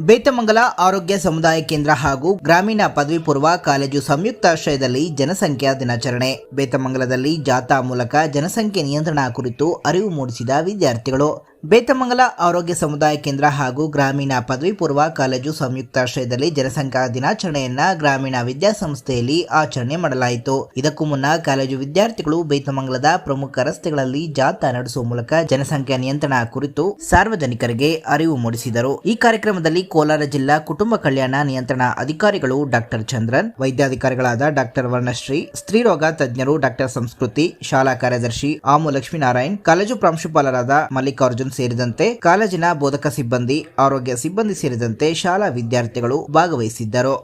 ಬೇತಮಂಗಲ ಆರೋಗ್ಯ ಸಮುದಾಯ ಕೇಂದ್ರ ಹಾಗೂ ಗ್ರಾಮೀಣ ಪದವಿ ಪೂರ್ವ ಕಾಲೇಜು ಸಂಯುಕ್ತಾಶ್ರಯದಲ್ಲಿ ಜನಸಂಖ್ಯಾ ದಿನಾಚರಣೆ. ಬೇತಮಂಗಲದಲ್ಲಿ ಜಾಥಾ ಮೂಲಕ ಜನಸಂಖ್ಯೆ ನಿಯಂತ್ರಣ ಕುರಿತು ಅರಿವು ಮೂಡಿಸಿದ ವಿದ್ಯಾರ್ಥಿಗಳು. ಬೇತಮಂಗಲ ಆರೋಗ್ಯ ಸಮುದಾಯ ಕೇಂದ್ರ ಹಾಗೂ ಗ್ರಾಮೀಣ ಪದವಿ ಪೂರ್ವ ಕಾಲೇಜು ಸಂಯುಕ್ತಾಶ್ರಯದಲ್ಲಿ ಜನಸಂಖ್ಯಾ ದಿನಾಚರಣೆಯನ್ನ ಗ್ರಾಮೀಣ ವಿದ್ಯಾಸಂಸ್ಥೆಯಲ್ಲಿ ಆಚರಣೆ ಮಾಡಲಾಯಿತು. ಇದಕ್ಕೂ ಮುನ್ನ ಕಾಲೇಜು ವಿದ್ಯಾರ್ಥಿಗಳು ಬೇತಮಂಗಲದ ಪ್ರಮುಖ ರಸ್ತೆಗಳಲ್ಲಿ ಜಾಥಾ ನಡೆಸುವ ಮೂಲಕ ಜನಸಂಖ್ಯಾ ನಿಯಂತ್ರಣ ಕುರಿತು ಸಾರ್ವಜನಿಕರಿಗೆ ಅರಿವು ಮೂಡಿಸಿದರು. ಈ ಕಾರ್ಯಕ್ರಮದಲ್ಲಿ ಕೋಲಾರ ಜಿಲ್ಲಾ ಕುಟುಂಬ ಕಲ್ಯಾಣ ನಿಯಂತ್ರಣ ಅಧಿಕಾರಿಗಳು ಡಾಕ್ಟರ್ ಚಂದ್ರನ್, ವೈದ್ಯಾಧಿಕಾರಿಗಳಾದ ಡಾಕ್ಟರ್ ವರ್ಣಶ್ರೀ ಸ್ತ್ರೀರೋಗ ತಜ್ಞರು ಡಾಕ್ಟರ್ ಸಂಸ್ಕೃತಿ, ಶಾಲಾ ಕಾರ್ಯದರ್ಶಿ ಆಮು ಲಕ್ಷ್ಮೀನಾರಾಯಣ್ ಕಾಲೇಜು ಪ್ರಾಂಶುಪಾಲರಾದ ಮಲ್ಲಿಕಾರ್ಜುನ್ ಸೇರಿದಂತೆ ಕಾಲೇಜಿನ ಬೋಧಕ ಸಿಬ್ಬಂದಿ ಆರೋಗ್ಯ ಸಿಬ್ಬಂದಿ ಸೇರಿದಂತೆ ಶಾಲಾ ವಿದ್ಯಾರ್ಥಿಗಳು ಭಾಗವಹಿಸಿದ್ದರು.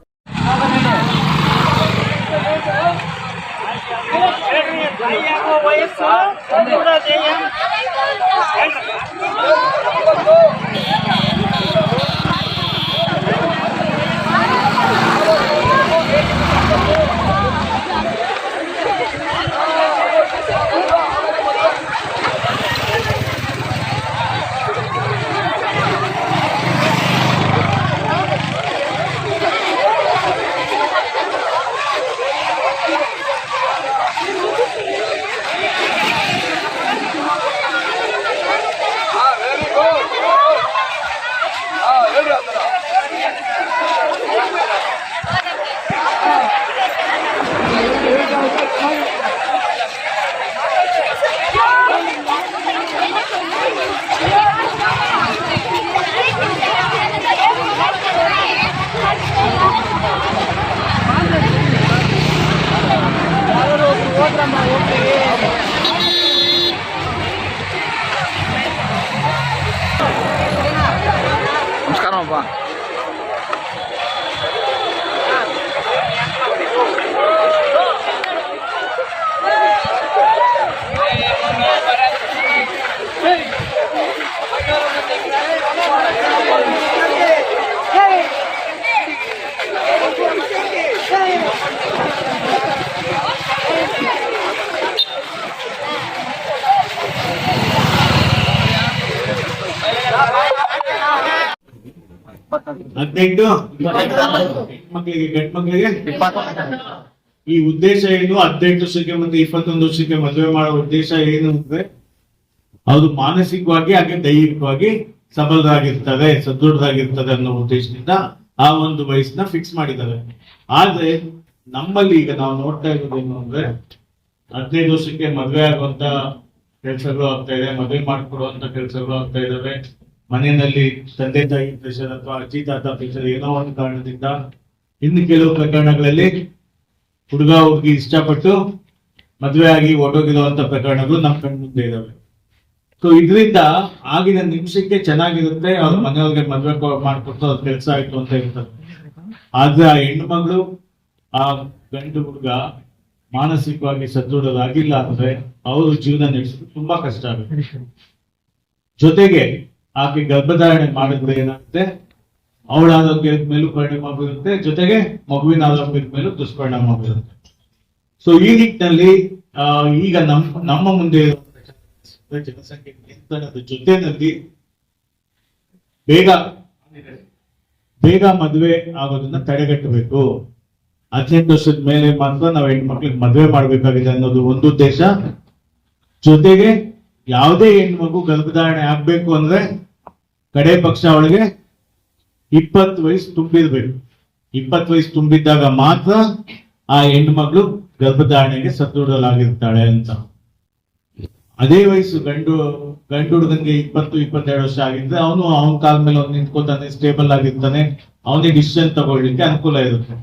ಕೈಯಾಗುವ ವಯಸ್ಸು ಹದಿನೆಂಟು? ಮಕ್ಕಳಿಗೆ ಗಂಡು ಮಕ್ಕಳಿಗೆ ಈ ಉದ್ದೇಶ ಏನು? ಹದಿನೆಂಟು ವರ್ಷಕ್ಕೆ ಮತ್ತೆ ಇಪ್ಪತ್ತೊಂದು ವರ್ಷಕ್ಕೆ ಮದುವೆ ಮಾಡೋ ಉದ್ದೇಶ ಏನು ಅಂದ್ರೆ, ಅದು ಮಾನಸಿಕವಾಗಿ ಹಾಗೆ ದೈಹಿಕವಾಗಿ ಸಬಲರಾಗಿರ್ತದೆ, ಸದೃಢರಾಗಿರ್ತದೆ ಅನ್ನೋ ಉದ್ದೇಶದಿಂದ ಆ ಒಂದು ವಯಸ್ಸನ್ನ ಫಿಕ್ಸ್ ಮಾಡಿದ್ದಾರೆ. ಆದ್ರೆ, ನಮ್ಮಲ್ಲಿ ಈಗ ನಾವು ನೋಡ್ತಾ ಇರೋದೇನು ಅಂದ್ರೆ, ಹದಿನೈದು ವರ್ಷಕ್ಕೆ ಮದುವೆ ಆಗುವಂತ ಕೆಲಸಗಳು ಆಗ್ತಾ ಇದೆ, ಮದುವೆ ಮಾಡಿಕೊಡುವಂತ ಕೆಲಸಗಳು ಆಗ್ತಾ ಇದಾವೆ. ಮನೆಯಲ್ಲಿ ತಂದೆ ತಾಯಿ ಪ್ರೆಷರ್ ಅಥವಾ ಅಜ್ಜಿ ತಾತ ಪ್ರೆಷರ್ ಏನೋ ಒಂದು ಕಾರಣದಿಂದ ಇನ್ನು ಕೆಲವು ಪ್ರಕರಣಗಳಲ್ಲಿ ಹುಡುಗ ಹುಡುಗಿ ಇಷ್ಟಪಟ್ಟು ಮದುವೆ ಆಗಿ ಹೊರಟೋಗಿರುವಂತ ಪ್ರಕರಣಗಳು ನಮ್ಮ ಕಣ್ಣು ಮುಂದೆ ಇದಾವೆ. ಸೊ ಇದರಿಂದ ಆಗಿನ ನಿಮಿಷಕ್ಕೆ ಚೆನ್ನಾಗಿರುತ್ತೆ, ಅವ್ರ ಮನೆಯವ್ರಿಗೆ ಮದುವೆ ಮಾಡ್ಕೊಟ್ಟು ಅವ್ರ ಕೆಲಸ ಆಯ್ತು ಅಂತ ಇರ್ತಾರೆ ಆದ್ರೆ ಆ ಹೆಣ್ಣು ಮಗಳು ಆ ಗಂಡು ಹುಡುಗ ಮಾನಸಿಕವಾಗಿ ಸದೃಢರಾಗಿಲ್ಲ ಅಂದ್ರೆ ಅವರು ಜೀವನ ನಡೆಸೋದು ತುಂಬಾ ಕಷ್ಟ ಆಗುತ್ತೆ. ಜೊತೆಗೆ ಆಕೆ ಗರ್ಭಧಾರಣೆ ಮಾಡಿದ್ರೆ ಏನಾಗುತ್ತೆ? ಅವಳ ಆರೋಗ್ಯದ ಮೇಲೂ ಪರಿಣಾಮ ಬೀರುತ್ತೆ. ಜೊತೆಗೆ ಮಗುವಿನ ಆರೋಗ್ಯದ ಮೇಲೂ ದುಷ್ಪರಿಣಾಮ ಬೀರುತ್ತೆ. ಸೊ ಈ ನಿಟ್ಟಿನಲ್ಲಿ ಈಗ ನಮ್ಮ ನಮ್ಮ ಮುಂದೆ ಜನಸಂಖ್ಯೆ ನಿಯಂತ್ರಣದ ಜೊತೆನಲ್ಲಿ ಬೇಗ ಬೇಗ ಮದುವೆ ಆಗೋದನ್ನ ತಡೆಗಟ್ಟಬೇಕು. ಹದಿನೆಂಟು ವರ್ಷದ ಮೇಲೆ ಮಾತ್ರ ನಾವು ಹೆಣ್ಮಕ್ಳಿಗೆ ಮದುವೆ ಮಾಡ್ಬೇಕಾಗಿದೆ ಅನ್ನೋದು ಒಂದು ಉದ್ದೇಶ. ಜೊತೆಗೆ, ಯಾವುದೇ ಹೆಣ್ಮಗು ಗರ್ಭಧಾರಣೆ ಆಗ್ಬೇಕು ಅಂದ್ರೆ ಕಡೆ ಪಕ್ಷ ಅವಳಿಗೆ ಇಪ್ಪತ್ತು ವಯಸ್ಸು ತುಂಬಿರ್ಬೇಕು. ಇಪ್ಪತ್ತು ವಯಸ್ಸು ತುಂಬಿದ್ದಾಗ ಮಾತ್ರ ಆ ಹೆಣ್ಮಗಳು ಗರ್ಭಧಾರಣೆಗೆ ಸದೃಢಲಾಗಿರ್ತಾಳೆ ಅಂತ. ಅದೇ ವಯಸ್ಸು ಗಂಡು ಗಂಡು ಹುಡುಗನ್ಗೆ ಇಪ್ಪತ್ತು, ಇಪ್ಪತ್ತೆರಡು ವರ್ಷ ಆಗಿದ್ರೆ ಅವನು ಅವನ ಕಾಲ ಮೇಲೆ ಅವ್ನು ನಿಂತ್ಕೊತಾನೆ ಸ್ಟೇಬಲ್ ಆಗಿರ್ತಾನೆ ಅವನಿಗೆ ಡಿಸಿಷನ್ ತಗೊಳ್ಳಿಕ್ಕೆ ಅನುಕೂಲ ಇರುತ್ತೆ.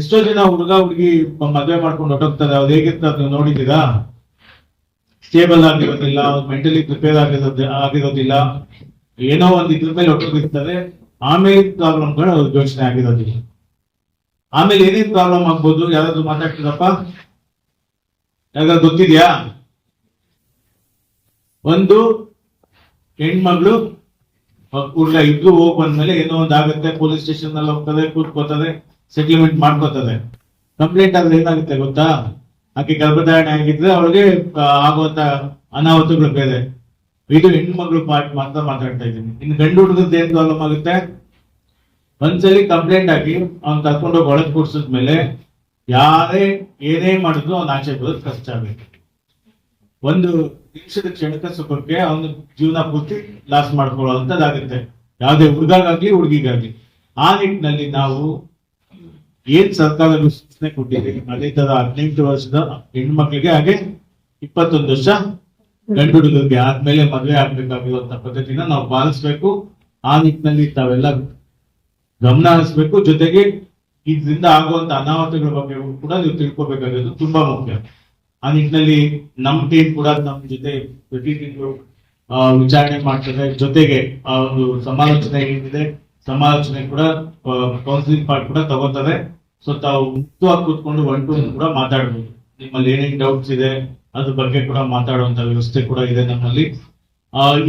ಎಷ್ಟೋ ಜನ ಹುಡುಗ, ಹುಡುಗಿ ಮದುವೆ ಮಾಡ್ಕೊಂಡು ಹೊಟ್ಟೋಗ್ತಾರೆ ಅವ್ರು ಹೇಗಿರ್ತಾರೆ ನೀವು ನೋಡಿದ್ದೀರಾ? ಸ್ಟೇಬಲ್ ಆಗಿರೋದಿಲ್ಲ ಮೆಂಟಲಿ ಪ್ರಿಪೇರ್ ಆಗಿರೋದ, ಆಗಿರೋದಿಲ್ಲ. ಏನೋ ಒಂದು ಇದ್ರ ಮೇಲೆ ಬಿಡ್ತಾರೆ ಆಮೇಲೆ ಪ್ರಾಬ್ಲಮ್ಗಳು ಯೋಚನೆ ಆಗಿರೋದು. ಆಮೇಲೆ ಏನೇನ್ ಪ್ರಾಬ್ಲಮ್ ಆಗ್ಬೋದು? ಯಾರಾದ್ರೂ ಮಾತಾಡ್ತೀರಪ್ಪ ಯಾರಾದ್ರೂ ಗೊತ್ತಿದ್ಯಾ? ಒಂದು ಹೆಣ್ಮಗಳು ಕೂಡ ಇಬ್ರು ಹೋಗ್ ಬಂದ್ಮೇಲೆ ಏನೋ ಒಂದ್ ಆಗುತ್ತೆ ಪೊಲೀಸ್ ಸ್ಟೇಷನ್ನಲ್ಲಿ ಹೋಗ್ತದೆ, ಕೂತ್ಕೋತದೆ ಸೆಟಲ್ಮೆಂಟ್ ಮಾಡ್ಕೋತದೆ. ಕಂಪ್ಲೇಂಟ್ ಆದ್ರೆ ಏನಾಗುತ್ತೆ ಗೊತ್ತಾ? ಆಕೆ ಗರ್ಭಧಾರಣೆ ಆಗಿದ್ರೆ ಅವಳಿಗೆ ಆಗುವಂತ ಅನಾಹುತಗಳು ಬೇರೆ. ಇದು ಹೆಣ್ಮಗಳು ಪಾರ್ಟ್ ಮಾತ್ರ ಮಾತಾಡ್ತಾ ಇದ್ದೀನಿ. ಇನ್ನು ಗಂಡು ಹುಡುಗದ ಏನ್ ಪ್ರಾಬ್ಲಮ್ ಆಗುತ್ತೆ? ಒಂದ್ಸಲಿ ಕಂಪ್ಲೇಂಟ್ ಹಾಕಿ ಅವ್ನ್ ಕರ್ಕೊಂಡೋಗಿ ಒಳಗ್ ಕೂರ್ಸಿದ್ಮೇಲೆ ಯಾರೇ ಏನೇ ಮಾಡಿದ್ರು ಅವ್ನ ಆಚೆ ಬರೋದು ಕಷ್ಟ ಆಗಬೇಕು ಒಂದು ನಿಮಿಷದ ಕ್ಷಣಕ ಸುಖಕ್ಕೆ ಅವನ ಜೀವನ ಪೂರ್ತಿ ಲಾಸ್ ಮಾಡ್ಕೊಳ್ಳುವಂತದ್ದಾಗುತ್ತೆ ಯಾವುದೇ ಹುಡುಗಾಗ್ಲಿ ಹುಡುಗಿಗಾಗ್ಲಿ. ಆ ನಿಟ್ಟಿನಲ್ಲಿ ನಾವು ಏನ್ ಸರ್ಕಾರ ಸೂಚನೆ ಕೊಟ್ಟಿದೆ ಅದೇ ತರ ಹದಿನೆಂಟು ವರ್ಷದ ಹೆಣ್ಮಕ್ಳಿಗೆ ಹಾಗೆ ಇಪ್ಪತ್ತೊಂದು ವರ್ಷ ಹುಡುಗರಿಗೆ ಆದ್ಮೇಲೆ ಮದುವೆ ಆಗ್ಬೇಕಾಗಿರುವಂತ ಪದ್ಧತಿನ ನಾವು ಪಾಲಿಸ್ಬೇಕು. ಆ ನಿಟ್ಟಿನಲ್ಲಿ ತಾವೆಲ್ಲ ಗಮನ ಹರಿಸ್ಬೇಕು. ಜೊತೆಗೆ ಇದರಿಂದ ಆಗುವಂತ ಅನಾಹುತಗಳ ಬಗ್ಗೆ ಕೂಡ ನೀವು ತಿಳ್ಕೊಬೇಕಾಗಿರೋದು ತುಂಬಾ ಮುಖ್ಯ. ಆ ನಿಟ್ಟಿನಲ್ಲಿ ನಮ್ಮ ಟೀಮ್ ಕೂಡ ನಮ್ ಜೊತೆ ಪ್ರತಿ ತಿಂಗಳು ವಿಚಾರಣೆ ಮಾಡ್ತದೆ. ಜೊತೆಗೆ, ಆ, ಒಂದು ಸಮಾಲೋಚನೆ ಏನಿದೆ, ಸಮಾಲೋಚನೆ ಕೂಡ ಕೌನ್ಸಿಲಿಂಗ್ ಪಾರ್ಟ್ ಕೂಡ ತಗೋತಾರೆ ಸೊ ತಾವು ಮುಕ್ತವಾಗಿ ಕೂತ್ಕೊಂಡು ಒನ್ ಟು ಕೂಡ ಮಾತಾಡ್ಬೋದು. ನಿಮ್ಮಲ್ಲಿ ಏನೇನ್ ಡೌಟ್ಸ್ ಇದೆ, ಅದ್ರ ಬಗ್ಗೆ ಕೂಡ ಮಾತಾಡುವಂತ ವ್ಯವಸ್ಥೆ ಕೂಡ ಇದೆ ನಮ್ಮಲ್ಲಿ.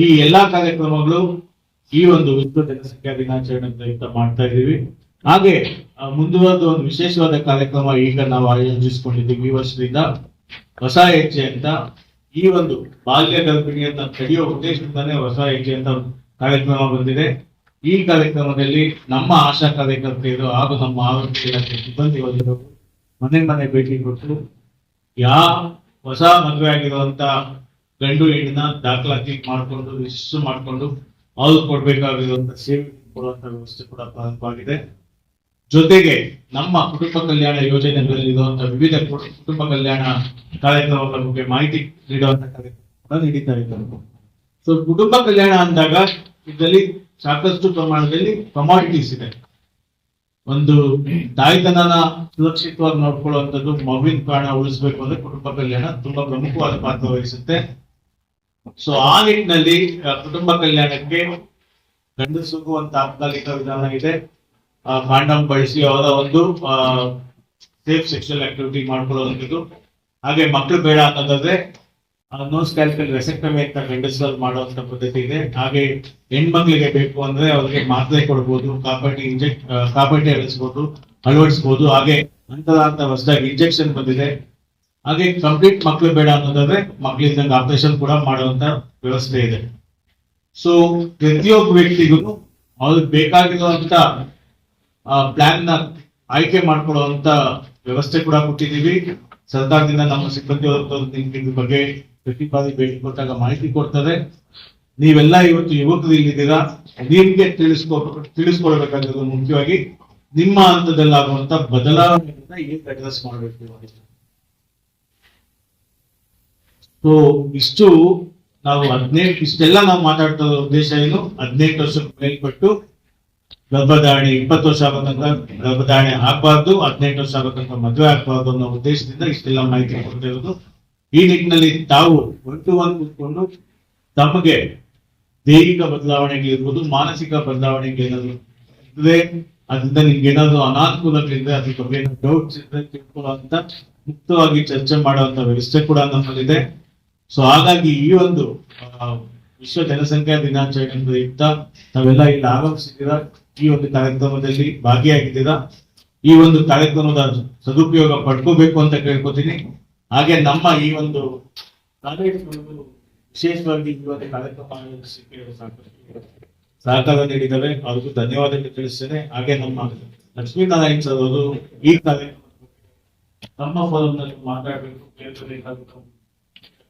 ಈ ಎಲ್ಲಾ ಕಾರ್ಯಕ್ರಮಗಳು ಈ ಒಂದು ವಿಶ್ವ ಜನಸಂಖ್ಯಾ ದಿನಾಚರಣೆ ಪ್ರಯುಕ್ತ ಮಾಡ್ತಾ ಇದೀವಿ ಹಾಗೆ ಮುಂದುವರೆದ ಒಂದು ವಿಶೇಷವಾದ ಕಾರ್ಯಕ್ರಮ ಈಗ ನಾವು ಆಯೋಜಿಸಿಕೊಂಡಿದ್ದೀವಿ ಈ ವರ್ಷದಿಂದ. ಹೊಸ ಹೆಜ್ಜೆ ಅಂತ, ಈ ಒಂದು ಬಾಲ್ಯ ಗರ್ಭಿಣಿಯನ್ನ ತಡೆಯೋ ಉದ್ದೇಶದಿಂದಾನೇ ಹೊಸ ಹೆಜ್ಜೆ ಅಂತ ಕಾರ್ಯಕ್ರಮ ಬಂದಿದೆ. ಈ ಕಾರ್ಯಕ್ರಮದಲ್ಲಿ ನಮ್ಮ ಆಶಾ ಕಾರ್ಯಕರ್ತೆಯರು ಹಾಗೂ ನಮ್ಮ ಆರೋಗ್ಯ ಇಲಾಖೆ ಸಿಬ್ಬಂದಿ ಮನೆ ಮನೆ ಭೇಟಿ ಕೊಟ್ಟು ಯಾ ಹೊಸ ಮದುವೆ ಆಗಿರುವಂತ ಗಂಡು ಹೆಣ್ಣಿನ ದಾಖಲಾತಿ ಮಾಡಿಕೊಂಡು, ರಿಜಿಸ್ಟರ್ ಮಾಡಿಕೊಂಡು, ಅವ್ರು ಕೊಡ್ಬೇಕಾಗಿರುವಂತ ಸೇವೆ ಕೊಡುವಂತ ವ್ಯವಸ್ಥೆ ಕೂಡ ಪ್ರಾರಂಭವಾಗಿದೆ. ಜೊತೆಗೆ ನಮ್ಮ ಕುಟುಂಬ ಕಲ್ಯಾಣ ಯೋಜನೆಗಳಲ್ಲಿ ಇರುವಂತಹ ವಿವಿಧ ಕುಟುಂಬ ಕಲ್ಯಾಣ ಕಾರ್ಯಕ್ರಮಗಳ ಬಗ್ಗೆ ಮಾಹಿತಿ ನೀಡುವಂತ ಕಾರ್ಯಕ್ರಮ ನಡೀತಾ ಸೊ ಕುಟುಂಬ ಕಲ್ಯಾಣ ಅಂದಾಗ ಇದರಲ್ಲಿ ಸಾಕಷ್ಟು ಪ್ರಮಾಣದಲ್ಲಿ ಕಮಾಡಿಟೀಸ್ ಇದೆ. ಒಂದು ತಾಯ್ತನನ ಸುರಕ್ಷಿತವಾಗಿ ನೋಡ್ಕೊಳ್ಳುವಂಥದ್ದು ಮಗುವಿನ ಪ್ರಾಣ ಉಳಿಸ್ಬೇಕು ಅಂದ್ರೆ ಕುಟುಂಬ ಕಲ್ಯಾಣ ತುಂಬಾ ಪ್ರಮುಖವಾದ ಪಾತ್ರ ವಹಿಸುತ್ತೆ. ಸೊ ಆ ನಿಟ್ಟಿನಲ್ಲಿ ಕುಟುಂಬ ಕಲ್ಯಾಣಕ್ಕೆ ಗಂಡು ಸುಗುವಂತ ತಾತ್ಕಾಲಿಕ ವಿಧಾನ ಇದೆ. ಕಾಂಡಮ್ ಬಳಸಿ ಅವರ ಒಂದು ಸೇಫ್ ಸೆಕ್ಷುವಲ್ ಆಕ್ಟಿವಿಟಿ ಮಾಡ್ಕೊಳ್ಳುವಂಥದ್ದು. ಹಾಗೆ ಮಕ್ಕಳು ಬೇಡ ಅನ್ನೋದಾದ್ರೆ ನೋಸ್ ಕ್ಯಾಲ್ಕಲ್ ರೆಸೆಕ್ಟಮಿ ಅಂತ ಗಂಡಸರಲ್ಲಿ ಮಾಡುವಂತ ಪದ್ಧತಿ ಇದೆ. ಹಾಗೆ ಹೆಣ್ಮಕ್ಳಿಗೆ ಬೇಕು ಅಂದ್ರೆ ಅವ್ರಿಗೆ ಮಾತ್ರೆ ಕೊಡ್ಬೋದು ಕಾಪಾಟಿ ಇಂಜೆಕ್ಟ್ ಕಾಪಾಟಿ ಅಳಿಸ್ಬೋದು ಅಳವಡಿಸ್ಬೋದು. ಹಾಗೆ ಅಂತ ಹೊಸದಾಗಿ ಇಂಜೆಕ್ಷನ್ ಬಂದಿದೆ. ಹಾಗೆ ಕಂಪ್ಲೀಟ್ ಮಕ್ಳು ಬೇಡ ಅನ್ನೋದಾದ್ರೆ ಮಕ್ಳಿದ್ದಂಗೆ ಆಪರೇಷನ್ ಕೂಡ ಮಾಡುವಂತ ವ್ಯವಸ್ಥೆ ಇದೆ. ಸೊ ಪ್ರತಿಯೊಬ್ಬ ವ್ಯಕ್ತಿಗೂ ಅವ್ರಿಗೆ ಬೇಕಾಗಿರುವಂತ ಪ್ಲಾನ್ನ ಆಯ್ಕೆ ಮಾಡ್ಕೊಳ್ಳುವಂತ ವ್ಯವಸ್ಥೆ ಕೂಡ ಕೊಟ್ಟಿದ್ದೀವಿ. ಸರ್ಕಾರದಿಂದ ನಮ್ಮ ಸಿಬ್ಬಂದಿ ಬಗ್ಗೆ ಪ್ರತಿ ಬಾರಿ ಭೇಟಿ ಕೊಟ್ಟಾಗ ಮಾಹಿತಿ ಕೊಡ್ತಾರೆ ನೀವೆಲ್ಲ ಇವತ್ತು ಯುವಕರು ಇಲ್ಲಿದ್ದೀರಾ? ನಿಮಗೆ ತಿಳಿಸ್ಕೊ ತಿಳಿಸ್ಕೊಳ್ಬೇಕಾಗಿರೋದು ಮುಖ್ಯವಾಗಿ ನಿಮ್ಮ ಹಂತದಲ್ಲಾಗುವಂತ ಬದಲಾವಣೆಯನ್ನ ಏನ್ ಅಡ್ರೆಸ್ ಮಾಡಬೇಕು ಸೊ ಇಷ್ಟು ನಾವು ಹದಿನೆಂಟು ಇಷ್ಟೆಲ್ಲ ನಾವು ಮಾತಾಡ್ತಾ ಉದ್ದೇಶ ಏನು? ಹದಿನೆಂಟು ವರ್ಷಕ್ಕೆ ಮೇಲ್ಪಟ್ಟು ಗರ್ಭಧಾರಣೆ, ಇಪ್ಪತ್ತು ವರ್ಷ ಆಗೋ ತನಕ ಗರ್ಭಧಾರಣೆ ಆಗ್ಬಾರ್ದು ಹದಿನೆಂಟು ವರ್ಷ ಆಗೋ ತನಕ ಮದುವೆ ಆಗ್ಬಾರ್ದು ಅನ್ನೋ ಉದ್ದೇಶದಿಂದ ಇಷ್ಟೆಲ್ಲ ಮಾಹಿತಿ ಕೊಡ್ತಿರೋದು ಈ ನಿಟ್ಟಿನಲ್ಲಿ ತಾವು ಒನ್ ಕೂತ್ಕೊಂಡು ತಮಗೆ ದೈಹಿಕ ಬದಲಾವಣೆಗಳಿರ್ಬೋದು ಮಾನಸಿಕ ಬದಲಾವಣೆಗಳೇನಾದ್ರು ಇದ್ರೆ ಅದರಿಂದ ನಿಮ್ಗೆ ಏನಾದ್ರು ಅನಾನುಕೂಲಗಳಿದ್ರೆ ಅದ್ರ ಬಗ್ಗೆ ಡೌಟ್ಸ್ ಇದ್ರೆ ತಿಳ್ಕೊಳ್ಳುವಂತ ಮುಕ್ತವಾಗಿ ಚರ್ಚೆ ಮಾಡುವಂತ ವ್ಯವಸ್ಥೆ ಕೂಡ ನಮ್ಮಲ್ಲಿದೆ. ಸೊ ಹಾಗಾಗಿ ಈ ಒಂದು ವಿಶ್ವ ಜನಸಂಖ್ಯಾ ದಿನಾಚರಣೆ ಪ್ರಯುಕ್ತ ನಾವೆಲ್ಲ ಇಲ್ಲಿ ಆಗಮಿಸಿದ್ದೀರಾ? ಈ ಒಂದು ಕಾರ್ಯಕ್ರಮದಲ್ಲಿ ಭಾಗಿಯಾಗಿದ್ದೀರಾ? ಈ ಒಂದು ಕಾರ್ಯಕ್ರಮದ ಸದುಪಯೋಗ ಪಡ್ಕೋಬೇಕು ಅಂತ ಕೇಳ್ಕೊತೀನಿ. ಹಾಗೆ ನಮ್ಮ ಈ ಒಂದು ಕಾಲೇಜುಗಳು ವಿಶೇಷವಾಗಿ ಇವತ್ತು ಕಾರ್ಯಕ್ರಮ ಸಹಕಾರ ನೀಡಿದ್ದಾರೆ. ಅವ್ರಿಗೂ ಧನ್ಯವಾದಗಳು ತಿಳಿಸ್ತೇನೆ. ಹಾಗೆ ನಮ್ಮ ಲಕ್ಷ್ಮೀನಾರಾಯಣ್ ಸರ್ ಅವರು ಈ ಕಾರ್ಯಕ್ರಮ ನಮ್ಮ ಫೋರಂನಲ್ಲಿ ಮಾತಾಡಬೇಕು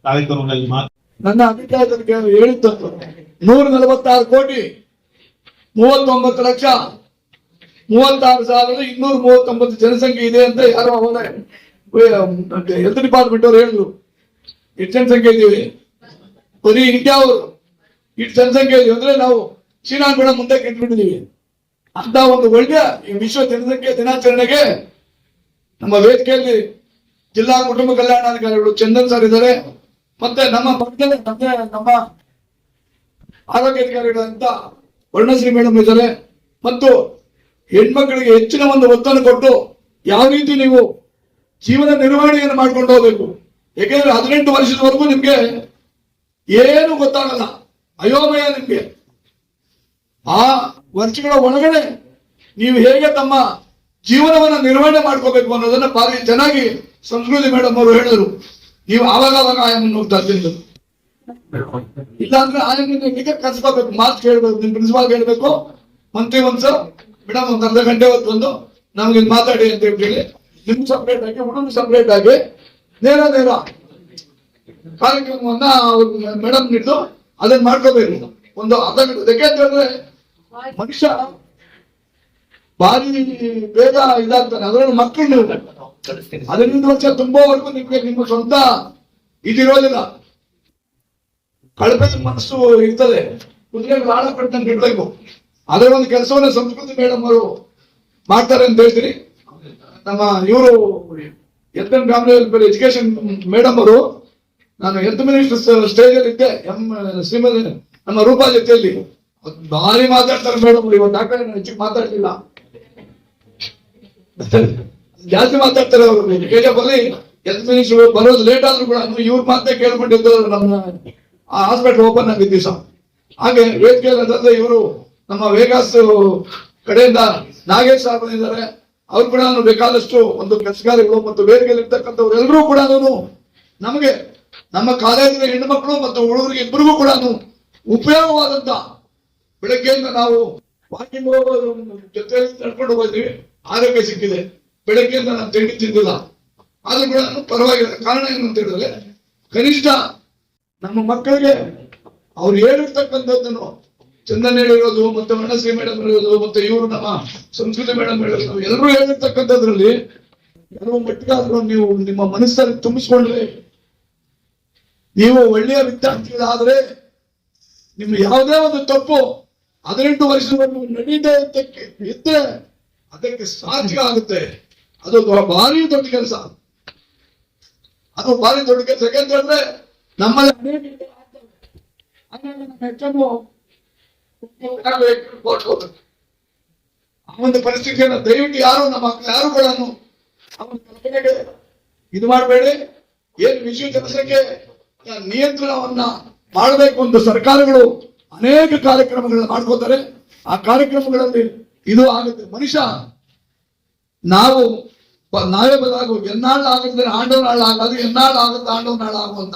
ಕಾರ್ಯಕ್ರಮದಲ್ಲಿ ಮಾತು ನನ್ನ ಅಭಿಪ್ರಾಯದಲ್ಲಿ ಕೇಳಿ ನೂರ ನಲವತ್ತಾರು ಕೋಟಿ, ಮೂವತ್ತೊಂಬತ್ತು ಲಕ್ಷ, ಮೂವತ್ತಾರು ಸಾವಿರದ ಇನ್ನೂರ ಮೂವತ್ತೊಂಬತ್ತು ಜನಸಂಖ್ಯೆ ಇದೆ ಅಂತ ಯಾರು ಅವರೇ ಹೆಲ್ತ್ ಡಿಪಾರ್ಟ್ಮೆಂಟ್ ಅವ್ರು ಹೇಳಿದ್ರು ಎಷ್ಟು ಜನಸಂಖ್ಯೆ ಇದೀವಿ ಬರೀ ಇಂಡಿಯಾ ಅವರು. ಇಷ್ಟು ಜನಸಂಖ್ಯೆ ಇದೀವಿ ಅಂದ್ರೆ ನಾವು ಚೀನಾ ಕೂಡ ಮುಂದೆ ಕೆಟ್ಬಿಟ್ಟಿದೀವಿ ಅಂತ ಒಂದು ಒಳ್ಳೆಯ ವಿಶ್ವ ಜನಸಂಖ್ಯೆ ದಿನಾಚರಣೆಗೆ ನಮ್ಮ ವೇದಿಕೆಯಲ್ಲಿ ಜಿಲ್ಲಾ ಕುಟುಂಬ ಕಲ್ಯಾಣಾಧಿಕಾರಿಗಳು ಚಂದನ್ ಸರ್ ಇದ್ದಾರೆ. ಮತ್ತೆ ನಮ್ಮ ಪಕ್ಕದಲ್ಲಿ ಮತ್ತೆ ನಮ್ಮ ಆರೋಗ್ಯ ಅಧಿಕಾರಿಗಳಂತ ವರ್ಣಶ್ರೀ ಮೇಡಮ್ ಇದ್ದಾರೆ. ಮತ್ತು ಹೆಣ್ಮಕ್ಳಿಗೆ ಹೆಚ್ಚಿನ ಒಂದು ಒತ್ತನ್ನು ಕೊಟ್ಟು ಯಾವ ರೀತಿ ನೀವು ಜೀವನ ನಿರ್ವಹಣೆಯನ್ನು ಮಾಡ್ಕೊಂಡು ಹೋಗ್ಬೇಕು. ಯಾಕೆಂದ್ರೆ ಹದಿನೆಂಟು ವರ್ಷದವರೆಗೂ ನಿಮ್ಗೆ ಏನು ಗೊತ್ತಾಗಲ್ಲ. ಅಯೋಮಯ ನಿಮ್ಗೆ. ಆ ವರ್ಷಗಳ ಒಳಗಡೆ ನೀವು ಹೇಗೆ ತಮ್ಮ ಜೀವನವನ್ನ ನಿರ್ವಹಣೆ ಮಾಡ್ಕೋಬೇಕು ಅನ್ನೋದನ್ನ ಭಾರಿ ಚೆನ್ನಾಗಿ ಸಂಸ್ಕೃತಿ ಮೇಡಮ್ ಅವರು ಹೇಳಿದ್ರು. ನೀವು ಆವಾಗ ಆವಾಗ ಆಯಾಮನ್ನು ಹೋಗ್ತಾ ಇದ್ದೀರಿ ಇಲ್ಲಾಂದ್ರೆ ಆಯಾಮಕ್ಕೆ ಕಲಿಸ್ಕೋಬೇಕು ಮಾತು ಕೇಳ್ಬೇಕು. ನಿಮ್ ಪ್ರಿನ್ಸಿಪಾಲ್ ಹೇಳ್ಬೇಕು. ಮಂತ್ರಿ ಒಂದ್ಸ ಮೇಡಮ್ ಒಂದ್ ಅರ್ಧ ಗಂಟೆ ಹೊತ್ತು ಬಂದು ನಮ್ಗೆ ಮಾತಾಡಿ ಅಂತ ಹೇಳಿ ನಿಮ್ ಸಪ್ರೇಟ್ ಆಗಿ ಹುಡುಗ ಸಪ್ರೇಟ್ ಆಗಿ ನೇರ ನೇರ ಕಾರ್ಯಕ್ರಮವನ್ನ ಮೇಡಮ್ ಹಿಡಿದು ಅದನ್ನ ಮಾಡ್ಕೋಬೇಕು. ಒಂದು ಅರ್ಧ ಗಂಟೆ, ಯಾಕೆಂತಂದ್ರೆ ಮನುಷ್ಯ ಭಾರಿ ಬೇಗ ಇದಾಗ್ತಾನೆ, ಅದರಲ್ಲಿ ಮಕ್ಕಳು ನೀವು ಅದರಿಂದ ವರ್ಷ ತುಂಬೋವರೆಗೂ ನಿಮ್ಗೆ, ನಿಮ್ಮ ಸ್ವಂತ ಇದಿರೋದಿಲ್ಲ. ಕಳಪೆ ಮನಸ್ಸು ಇರ್ತದೆ. ಕುದುರೆಗಳು ಆಳ ಪಟ್ಟಂಗೆ ಇಡಬೇಕು ಅದರ ಒಂದು ಕೆಲಸವನ್ನ ಸಂಸ್ಕೃತಿ ಮೇಡಮ್ ಅವರು ಮಾಡ್ತಾರೆ ಅಂತ ಹೇಳ್ತೀನಿ. ನಮ್ಮ ಇವರು S N family education madam ಅವರು, ನಾನು ಹೆಲ್ತ್ ಮಿನಿಸ್ಟರ್ ಸ್ಟೇಜ್ ಅಲ್ಲಿ ಇದ್ದೆ, ಎಂ, ಶ್ರೀಮತಿ ನಮ್ಮ ರೂಪಾ ಜೊತೆಯಲ್ಲಿ. ಭಾರಿ ಮಾತಾಡ್ತಾರೆ ಮೇಡಮ್ ಇವತ್ತು ಡಾಕ್ಟರ್ ಹೆಚ್ಚಿಗೆ ಮಾತಾಡ್ಲಿಲ್ಲ. ಜಾಸ್ತಿ ಮಾತಾಡ್ತಾರೆ ಅವರು. ಕೇಳಿ ಅಲ್ಲಿ ಹೆಲ್ತ್ ಮಿನಿಸ್ಟರ್ ಬರೋದು ಲೇಟ್ ಆದ್ರೂ ಕೂಡ ಇವ್ರ ಮಾತೇ ಕೇಳ್ಕೊಂಡಿದ್ದಾರೆ ನಮ್ಮ, ಆ ಹಾಸ್ಪಿಟಲ್ ಓಪನ್ ಆಗಿದ್ದ ದಿವಸ. ಹಾಗೆ ವೇದಿಕೆ ಇವರು ನಮ್ಮ ವೇಗಾಸ್ ಕಡೆಯಿಂದ ನಾಗೇಶ್ ಸರ್ ಬಂದಿದ್ದಾರೆ. ಅವ್ರು ಕೂಡ ಬೇಕಾದಷ್ಟು ಒಂದು ಕೆಲಸಗಾರಿಗಳು ಮತ್ತು ವೇದಿಕೆಯಲ್ಲಿ ಇರ್ತಕ್ಕಂಥವ್ರು ಎಲ್ಲರೂ ಕೂಡ ನಮಗೆ, ನಮ್ಮ ಕಾಲೇಜಿನ ಹೆಣ್ಣುಮಕ್ಕಳು ಮತ್ತು ಹುಡುಗರಿಗೆ ಇಬ್ಬರಿಗೂ ಕೂಡ ಉಪಯೋಗವಾದಂತ ಬೆಳಗ್ಗೆಯಿಂದ ನಾವು ವಾಕಿಂಗ್ ಹೋಗೋದು ಜೊತೆ ನಡ್ಕೊಂಡು ಹೋದ್ವಿ. ಆರೋಗ್ಯ ಸಿಕ್ಕಿದೆ. ಬೆಳಗ್ಗೆಯಿಂದ ನಾನು ತಿಂಡಿ ತಿಂದಿಲ್ಲ ಆದ್ರೂ ಕೂಡ ಪರವಾಗಿಲ್ಲ. ಕಾರಣ ಏನು ಅಂತ ಹೇಳಿದ್ರೆ, ಕನಿಷ್ಠ ನಮ್ಮ ಮಕ್ಕಳಿಗೆ ಅವ್ರು ಹೇಳಿರ್ತಕ್ಕಂಥದ್ದನ್ನು ಚಂದನ್ ಹೇಳಿರೋದು ಮತ್ತೆ ಮನಸ್ಸಿ ಮೇಡಮ್ ಹೇಳೋದು ಮತ್ತೆ ಇವರು ನಮ್ಮ ಸಂಸ್ಕೃತಿ ಮೇಡಮ್ ಹೇಳೋದು ಎಲ್ಲರೂ ಹೇಳಿರ್ತಕ್ಕಂಥದ್ರಲ್ಲಿ ಕೆಲವು ಮಟ್ಟಿಗಾದ್ರೂ ನೀವು ನಿಮ್ಮ ಮನಸ್ಸಲ್ಲಿ ತುಂಬಿಸ್ಕೊಂಡ್ರೆ, ನೀವು ಒಳ್ಳೆಯ ವಿದ್ಯಾರ್ಥಿಗಳಾದ್ರೆ ನಿಮ್ಮ ಯಾವುದೇ ಒಂದು ತಪ್ಪು ಹದಿನೆಂಟು ವರ್ಷದವರೆಗೂ ನಡೀತೆ ಅಂತ ಇದ್ರೆ ಅದಕ್ಕೆ ಸಾಧ್ಯ ಆಗುತ್ತೆ. ಅದು ಭಾರಿ ದೊಡ್ಡ ಕೆಲಸ. ಅದು ಭಾರಿ ದೊಡ್ಡ ಕೆಲಸ. ಯಾಕೆಂತಂದ್ರೆ ನಮ್ಮಲ್ಲಿ ಅನೇಕ ಆ ಒಂದು ಪರಿಸ್ಥಿತಿಯನ್ನು ದಯವಿಟ್ಟು ಯಾರು ನಮ್ಮ ಮಕ್ಕಳು ಯಾರು ಕೂಡ ಆ ಒಂದು ಕಲ್ಪನೆಗೆ ಇದು ಮಾಡಬೇಡಿ. ಏನು ವಿಶ್ವ ಜನಸಂಖ್ಯೆ ನಿಯಂತ್ರಣವನ್ನ ಮಾಡಬೇಕು ಅಂತ ಸರ್ಕಾರಗಳು ಅನೇಕ ಕಾರ್ಯಕ್ರಮಗಳನ್ನ ಮಾಡ್ಕೋತಾರೆ. ಆ ಕಾರ್ಯಕ್ರಮಗಳಲ್ಲಿ ಇದು ಆಗುತ್ತೆ. ಮನುಷ್ಯ, ನಾವು ನಾವೇ ಬದಲಾಗು, ಎನ್ನಾಳ ಆಗುತ್ತೆ ಆಂಡವನಾಳು ಆಗದು ಎನ್ನಾಳ ಆಗುತ್ತೆ ಆಂಡವನಾಳು ಆಗುವಂತ.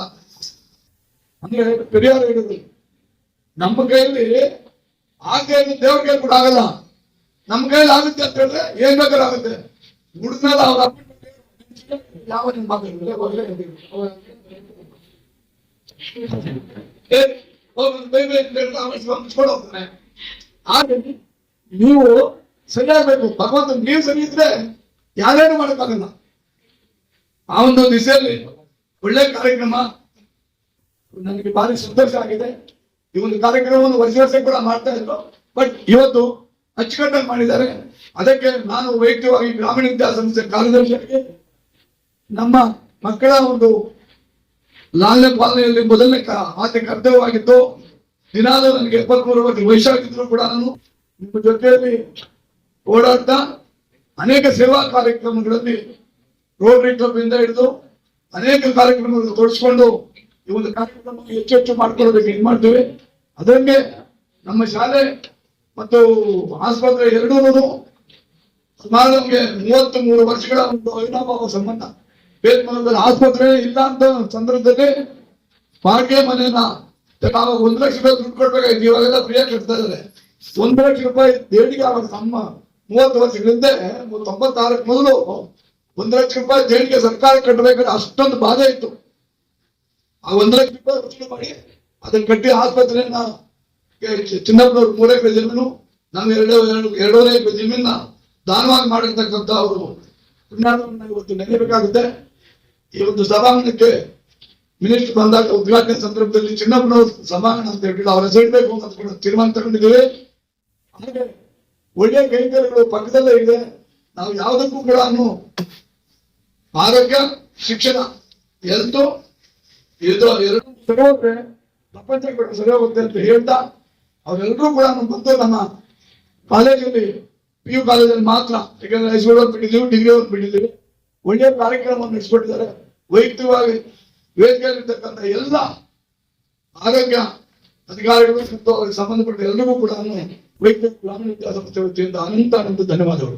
ಅಂದ್ರೆ, ಪೆರಿಯಾರು ಹೇಳಿದ್ರು, ನಮ್ಮ ಕೈಯಲ್ಲಿ ಆಗದೆ ದೇವ್ರ ಕೈ ಆಗಲ್ಲ. ನಮ್ ಕೈಯಲ್ಲಿ ಆಗುತ್ತೆ ಅಂತ ಹೇಳಿದ್ರೆ ಏನ್ ಬೇಕಾದ್ರೂ ಆಗುತ್ತೆ. ಹುಡುಗನೆಲ್ಲ ಅವ್ರ ಯಾವ ನೀವು ಸರಿಯಾಗಬೇಕು ಭಗವಂತ ನೀವು ಸರಿ ಇದ್ರೆ ಯಾರೇನು ಮಾಡಕ್ಕಾಗಲ್ಲ. ಆ ಒಂದು ದಿಸೆಯಲ್ಲಿ ಒಳ್ಳೆ ಕಾರ್ಯಕ್ರಮ. ನನಗೆ ಭಾರಿ ಸಂತೋಷ ಆಗಿದೆ. ಈ ಒಂದು ಕಾರ್ಯಕ್ರಮವನ್ನು ವರ್ಷ ವರ್ಷ ಕೂಡ ಮಾಡ್ತಾ ಇದ್ರು. ಬಟ್ ಇವತ್ತು ಅಚ್ಚುಕಟ್ಟಾಗಿ ಮಾಡಿದ್ದಾರೆ. ಅದಕ್ಕೆ ನಾನು ವೈಯಕ್ತಿಕವಾಗಿ ಗ್ರಾಮೀಣ ವಿದ್ಯಾಸಂಸ್ಥೆ ಕಾರ್ಯದರ್ಶಿಯಾಗಿ ನಮ್ಮ ಮಕ್ಕಳ ಒಂದು ಲಾಲ್ಯ ಪಾಲನೆಯಲ್ಲಿ ಮೊದಲನೇ ಆದ್ಯ ಕರ್ತವ್ಯವಾಗಿತ್ತು ದಿನಾಲು ನನಗೆ ಎಪ್ಪತ್ಮೂರು ವರ್ಷ ವಯಸ್ಸಾಗಿದ್ರು ಕೂಡ ನಾನು ನಿಮ್ಮ ಜೊತೆಯಲ್ಲಿ ಓಡಾಡ್ತಾ ಅನೇಕ ಸೇವಾ ಕಾರ್ಯಕ್ರಮಗಳಲ್ಲಿ ರೋಟರಿ ಕ್ಲಬ್ ಇಂದ ಹಿಡಿದು ಅನೇಕ ಕಾರ್ಯಕ್ರಮಗಳನ್ನು ತೋರಿಸ್ಕೊಂಡು ಒಂದು ಕಾರ್ಯಕ್ರಮ ಹೆಚ್ಚು ಹೆಚ್ಚು ಮಾಡ್ಕೊಳ್ಳೋದಕ್ಕೆ ಏನ್ ಮಾಡ್ತೇವೆ ಅದರಂಗೆ ನಮ್ಮ ಶಾಲೆ ಮತ್ತು ಆಸ್ಪತ್ರೆ ಎರಡೂ ಸುಮಾರು ನಮಗೆ ಮೂವತ್ತ್ ಮೂರು ವರ್ಷಗಳ ಒಂದು ಅವಿನಾಭಾವ ಸಂಬಂಧ. ಬೇಲ್ಮಂಗಲದಲ್ಲಿ ಆಸ್ಪತ್ರೆ ಇಲ್ಲ ಅಂತ ಸಂದರ್ಭದಲ್ಲಿ ಪಾರ್ಕೆ ಮನೆಯನ್ನ ನಾವು ಒಂದ್ ಲಕ್ಷ ರೂಪಾಯಿ ದುಡ್ಡು ಕೊಡ್ಬೇಕಾಗಿತ್ತು. ಇವಾಗೆಲ್ಲ ಫ್ರೀಯಾಗಿ ಕಟ್ತಾ ಇದ್ದಾರೆ. ಒಂದ್ ಲಕ್ಷ ರೂಪಾಯಿ ದೇಣಿಗೆ ಆವಾಗ ನಮ್ಮ ಮೂವತ್ತು ವರ್ಷಗಳಿಂದ ತೊಂಬತ್ತಾರಕ್ಕೆ ಮೊದಲು ಒಂದ್ ಲಕ್ಷ ರೂಪಾಯಿ ದೇಣಿಗೆ ಸರ್ಕಾರ ಕಟ್ಟಬೇಕಾದ್ರೆ ಅಷ್ಟೊಂದು ಬಾಧೆ ಇತ್ತು. ಆ ಒಂದ್ ಲಕ್ಷ ರೂಪಾಯಿ ಮಾಡಿ, ಅದನ್ನ ಕಟ್ಟಿ ಆಸ್ಪತ್ರೆಯನ್ನ ಚಿನ್ನಪ್ಪನವ್ರ ಮೂರೇ ಎಕರೆ ಜಮೀನು, ನಾವು ಎರಡು ಎರಡು ಎರಡೂವರೆ ಎಕರೆ ಜಮೀನ ದಾನವಾಗಿ ಮಾಡಿರ್ತಕ್ಕಂಥ ಅವರು ಇವತ್ತು ನೆನೆಯಬೇಕಾಗುತ್ತೆ ಈ ಒಂದು ಸಭಾಂಗಣಕ್ಕೆ ಮಿನಿಸ್ಟರ್ ಬಂದಾಗ ಉದ್ಘಾಟನೆ ಸಂದರ್ಭದಲ್ಲಿ ಚಿನ್ನಪ್ಪನವ್ರ ಸಭಾಂಗಣ ಅಂತ ಹೇಳಿ ಅವರ ಸೇಡ್ಬೇಕು ಅಂತ ತೀರ್ಮಾನ ತಗೊಂಡಿದ್ದೇವೆ. ಹಾಗೆ ಒಳ್ಳೆಯ ಕೈಗಾರಿಕೆಗಳು ಪಕ್ಕದಲ್ಲೇ ಇದೆ. ನಾವು ಯಾವುದಕ್ಕೂ ಕೂಡ ಆರೋಗ್ಯ, ಶಿಕ್ಷಣ ಎಲ್ತು ಇದು ಸರಿ ಹೋದ್ರೆ ಸರಿ ಹೋಗುತ್ತೆ ಅಂತ ಹೇಳ್ತಾ ಅವರೆಲ್ಲರೂ ಕೂಡ ಬಂದು ನಮ್ಮ ಕಾಲೇಜಲ್ಲಿ ಪಿ ಯು ಕಾಲೇಜಲ್ಲಿ ಮಾತ್ರ, ಯಾಕಂದ್ರೆ ಹೈಸ್ಕೂಲ್ ಅವ್ರು ಬಿಟ್ಟಿದ್ದೀವಿ ಡಿಗ್ರಿ ಅವ್ರು ಬಿಟ್ಟಿದ್ದೀವಿ. ಒಳ್ಳೆಯ ಕಾರ್ಯಕ್ರಮವನ್ನು ನಡೆಸ್ಕೊಟ್ಟಿದ್ದಾರೆ. ವೈಯಕ್ತಿಕವಾಗಿ ವೇದಿಕೆಯಲ್ಲಿರ್ತಕ್ಕಂಥ ಎಲ್ಲ ಆರೋಗ್ಯ ಅಧಿಕಾರಿಗಳು ಮತ್ತು ಅವರಿಗೆ ಸಂಬಂಧಪಟ್ಟ ಎಲ್ಲರಿಗೂ ಕೂಡ ವೈಯಕ್ತಿಕ ಗ್ರಾಮೀಣ ಸಂಸ್ಥೆ ವತಿಯಿಂದ ಅನಂತ ಅನಂತ ಧನ್ಯವಾದಗಳು.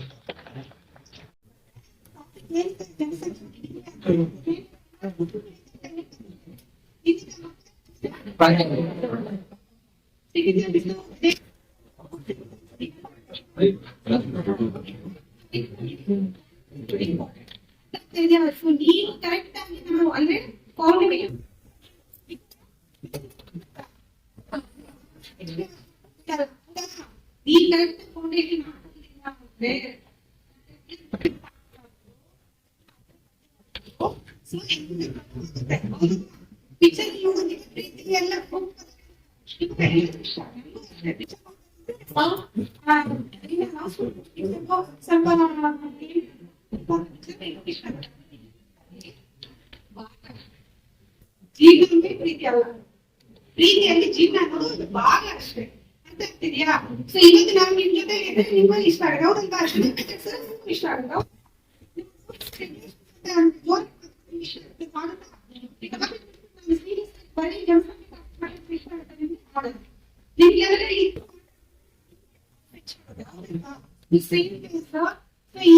Vai. ಜೀವನವೇ ಪ್ರೀತಿ ಅಲ್ಲ ಪ್ರೀತಿಯಲ್ಲಿ ಜೀವನ ಅನ್ನೋದು ಒಂದು ಭಾಗ ಅಷ್ಟೇ ಅರ್ಥ ಆಗ್ತಿದ್ಯಾ ಸೊ ಇವತ್ತು ನಾವು ನಿಮ್ ಜೊತೆ ಇದ್ರೆ ನಿಮ್ಮಲ್ಲಿ ಇಷ್ಟ ಆಗುತ್ತೆ ಹೌದಂತ ಅಷ್ಟೇ ನಿಮ್ಗೂ ಇಷ್ಟ ಆಗುತ್ತೆ ಬರೀ ನಿಮ್ಗೆ ಅಂದ್ರೆ ಈ ಈ ಸೇಮ್ ಕೆಲಸ ಈ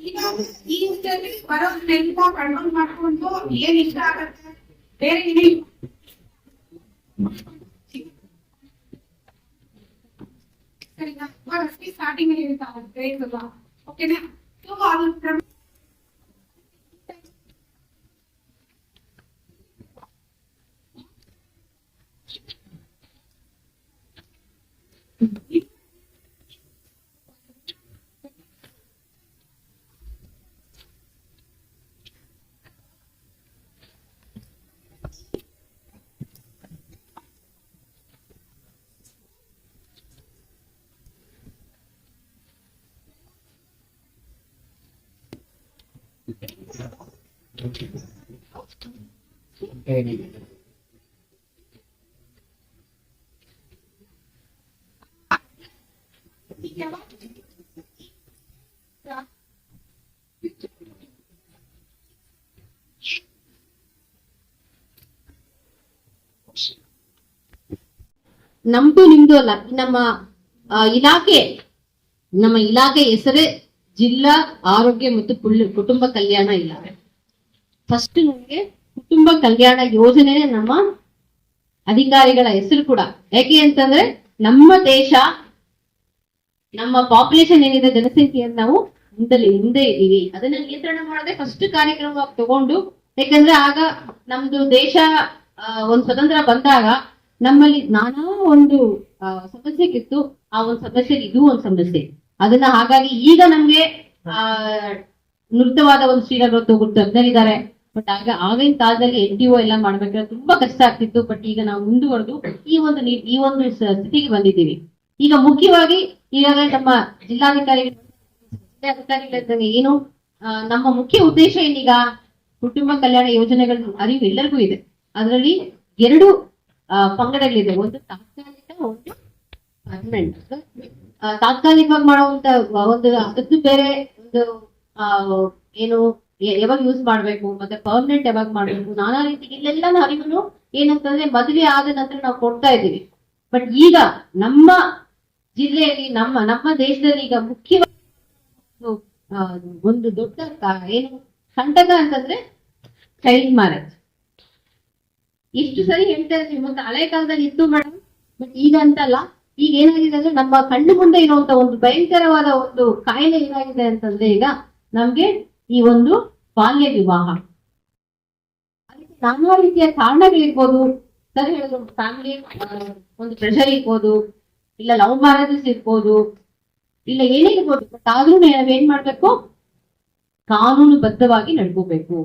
ಈಗ ಈ ಇಂಟರ್ವ್ಯೂ ಬರೋದ್ರಿಂದ ಕಂಟ್ರೋಲ್ ಮಾಡ್ಕೊಂಡು ಏನ್ ಇಷ್ಟ ಆಗತ್ತೆ ಬೇರೆ ಏನಿಲ್ಲ ಸರಿನಾ ಫಸ್ಟ್ ಸ್ಟಾರ್ಟಿಂಗ್ ಹೇಳ್ತಾಗುತ್ತೆ ಇದಲ್ಲ ಓಕೆನಾ ಸೊ ಅದು ಪ್ರಮ- ಈಗ ಯಾವಾಗ ನಮ್ದು ನಿಮ್ದು ಅಲ್ಲ ನಮ್ಮ ಆ, ಇಲಾಖೆ ನಮ್ಮ ಇಲಾಖೆ ಹೆಸರೇ ಜಿಲ್ಲಾ ಆರೋಗ್ಯ ಮತ್ತು ಕುಲ್- ಕುಟುಂಬ ಕಲ್ಯಾಣ ಇಲಾಖೆ. ಫಸ್ಟ್ ನಮ್ಗೆ ಕುಟುಂಬ ಕಲ್ಯಾಣ ಯೋಜನೆ ನಮ್ಮ ಅಧಿಕಾರಿಗಳ ಹೆಸರು ಕೂಡ. ಯಾಕೆ ಅಂತಂದ್ರೆ ನಮ್ಮ ದೇಶ, ನಮ್ಮ ಪಾಪ್ಯುಲೇಷನ್ ಏನಿದೆ, ಜನಸಂಖ್ಯೆಯನ್ನು ನಾವು ಮುಂದಲ್ಲಿ ಹಿಂದೆ ಇದ್ದೀವಿ. ಅದನ್ನ ನಿಯಂತ್ರಣ ಮಾಡದೆ ಫಸ್ಟ್ ಕಾರ್ಯಕ್ರಮವಾಗಿ ತಗೊಂಡು. ಯಾಕಂದ್ರೆ ಆಗ ನಮ್ದು ದೇಶ ಒಂದು ಸ್ವತಂತ್ರ ಬಂದಾಗ ನಮ್ಮಲ್ಲಿ ನಾನಾ ಒಂದು ಸಮಸ್ಯೆ ಸಮಸ್ಯೆಗಿತ್ತು ಆ ಒಂದು ಸಮಸ್ಯೆ ಇದು ಒಂದು ಸಮಸ್ಯೆ. ಅದನ್ನ ಹಾಗಾಗಿ ಈಗ ನಮ್ಗೆ, ಆ, ನೃತ್ಯವಾದ ಒಂದು ತಗೊಂಡು ತಜ್ಞರಿದ್ದಾರೆ ಬಟ್ ಆಗ ಆಗಿನ ಕಾಲದಲ್ಲಿ ಎನ್ ಟಿ ಒ ಎಲ್ಲ ಮಾಡ್ಬೇಕಾದ್ರೆ ತುಂಬಾ ಕಷ್ಟ ಆಗ್ತಿತ್ತು. ಬಟ್ ಈಗ ನಾವು ಮುಂದುವರೆದು ಈ ಒಂದು ಈ ಒಂದು ಸ್ಥಿತಿಗೆ ಬಂದಿದ್ದೀವಿ. ಈಗ ಮುಖ್ಯವಾಗಿ ಈಗ ನಮ್ಮ ಜಿಲ್ಲಾಧಿಕಾರಿಗಳು, ಜಿಲ್ಲಾಧಿಕಾರಿಗಳಿದ್ದಂಗೆ ಏನು ನಮ್ಮ ಮುಖ್ಯ ಉದ್ದೇಶ ಏನೀಗ ಕುಟುಂಬ ಕಲ್ಯಾಣ ಯೋಜನೆಗಳ ಅರಿವು ಎಲ್ಲರಿಗೂ ಇದೆ. ಅದರಲ್ಲಿ ಎರಡು ಪಂಗಡಗಳಿದೆ. ಒಂದು ತಾತ್ಕಾಲಿಕ, ಒಂದು ಪರ್ಮನೆಂಟ್ ತಾತ್ಕಾಲಿಕವಾಗಿ ಮಾಡುವಂತ ಒಂದು ಅದದ್ದು ಬೇರೆ, ಒಂದು ಏನು ಯಾವಾಗ ಯೂಸ್ ಮಾಡ್ಬೇಕು ಮತ್ತೆ ಪರ್ಮನೆಂಟ್ ಯಾವಾಗ ಮಾಡ್ಬೇಕು ನಾನಾ ರೀತಿ ಇಲ್ಲೆಲ್ಲ ಅರಿವು ಏನಂತಂದ್ರೆ ಮದುವೆ ಆದ ನಂತರ ನಾವು ಕೊಡ್ತಾ ಇದ್ದೀವಿ. ಬಟ್ ಈಗ ನಮ್ಮ ಜಿಲ್ಲೆಯಲ್ಲಿ ನಮ್ಮ ನಮ್ಮ ದೇಶದಲ್ಲಿ ಈಗ ಮುಖ್ಯವಾಗಿ ಒಂದು, ದೊಡ್ಡ ಏನು ಕಂಟಕ ಅಂತಂದ್ರೆ ಚೈಲ್ಡ್ ಮ್ಯಾರೇಜ್ ಎಷ್ಟು ಸರಿ ಹೇಳ್ತಾ ಇದ್ವಿ ಮತ್ತೆ ಹಳೆ ಕಾಲದಲ್ಲಿ ಇತ್ತು ಮೇಡಮ್ ಬಟ್ ಈಗ ಅಂತಲ್ಲ ಈಗ ಏನಾಗಿದೆ ಅಂದ್ರೆ ನಮ್ಮ ಕಣ್ಣು ಮುಂದೆ ಇರುವಂತ ಒಂದು ಭಯಂಕರವಾದ ಒಂದು ಕಾಯಿಲೆ ಏನಾಗಿದೆ ಅಂತಂದ್ರೆ ಈಗ ನಮ್ಗೆ ಈ ಒಂದು ಬಾಲ್ಯ ವಿವಾಹ. ಅದಕ್ಕೆ ನಾನಾ ರೀತಿಯ ಕಾರಣಗಳಿರ್ಬೋದು ಸರ್ ಹೇಳಿದ್ರು ಫ್ಯಾಮಿಲಿ ಒಂದು ಪ್ರೆಷರ್ ಇರ್ಬೋದು, ಇಲ್ಲ ಲವ್ ಮ್ಯಾರೇಜಸ್ ಇರ್ಬೋದು, ಇಲ್ಲ ಏನೇ ಇರ್ಬೋದು ಬಟ್ ಆದ್ರೂ ನಾವೇನ್ ಮಾಡ್ಬೇಕು? ಕಾನೂನು ಬದ್ಧವಾಗಿ ನಡ್ಕೋಬೇಕು.